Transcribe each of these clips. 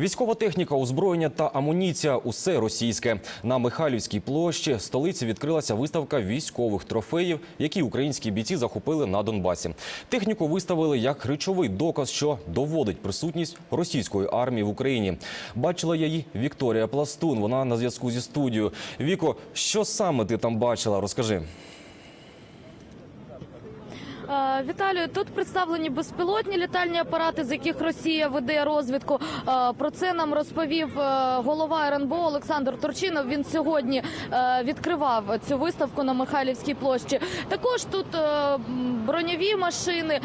Військова техніка, озброєння та амуніція усе російське. На Михайлівській площі столиці відкрилася виставка військових трофеїв, які українські бійці захопили на Донбасі. Техніку виставили як речовий доказ, що доводить присутність російської армії в Україні. Бачила її Вікторія Пластун. Вона на зв'язку зі студією. Віко, що саме ти там бачила? Розкажи. Е, Віталію, тут представлені безпілотні літальні апарати, з яких Росія веде розвідку. Е, Про це нам розповів е, голова РНБО Олександр Турчинов. Він сьогодні відкривав цю виставку на Михайлівській площі. Також тут броньові машини,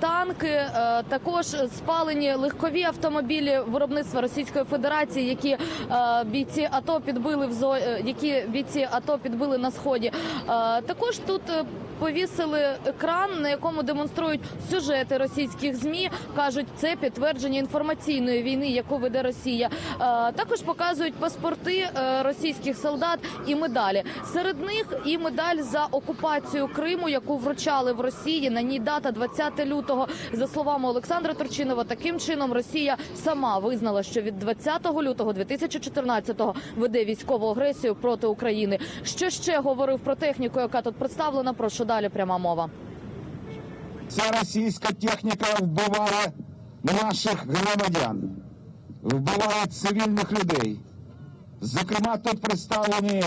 танки, також спалені легкові автомобілі виробництва Російської Федерації, які бійці АТО підбили в зо... які бійці АТО підбили на сході. Також тут повісили екран, на якому демонструють сюжети російських змі. кажуть, це підтвердження інформаційної війни, яку веде Росія. Е, Також показують паспорти е, російських солдат і медалі. Серед них і медаль за окупацію Криму, яку вручали в Росії. На ній дата 20 лютого. За словами Олександра Турчинова, таким чином Росія сама визнала, що від 20 лютого 2014-го веде військову агресію проти України. Що ще говорив про техніку, яка тут представлена? Прошу далі пряма мова. Ця російська техніка вбиває наших громадян, вбиває цивільних людей. Зокрема, тут представлені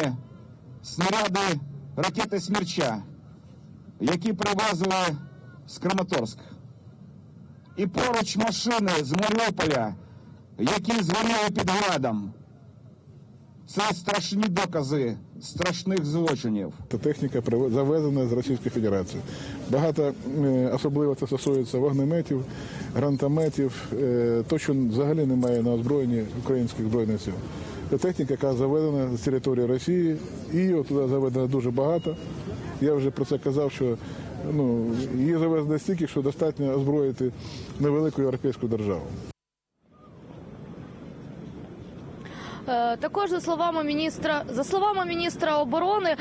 снаряди ракети смерча, які привезли з Краматорська. І поруч машини з Маріуполя, які згоріли під градом. Це страшні докази страшних злочинів. Та техніка завезена з Російської Федерації. Багато е, особливо це стосується вогнеметів, гранатометів, е, то, що взагалі немає на озброєнні українських збройних сил. Це техніка, яка заведена з території Росії, і її туди заведено дуже багато. Я вже про це казав, що ну, її завезли стільки, що достатньо озброїти невелику європейську державу. Також за словами міністра, за словами міністра оборони, е,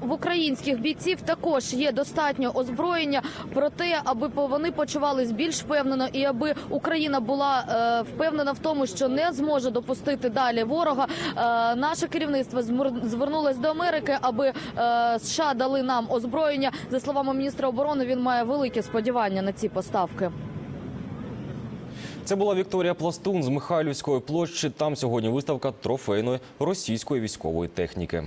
в українських бійців також є достатньо озброєння про те, аби вони почувались більш впевнено, і аби Україна була е, впевнена в тому, що не зможе допустити далі ворога. Е, Наше керівництво звернулось до Америки, аби е, США дали нам озброєння. За словами міністра оборони, він має великі сподівання на ці поставки. Це була Вікторія Пластун з Михайлівської площі. Там сьогодні виставка трофейної російської військової техніки.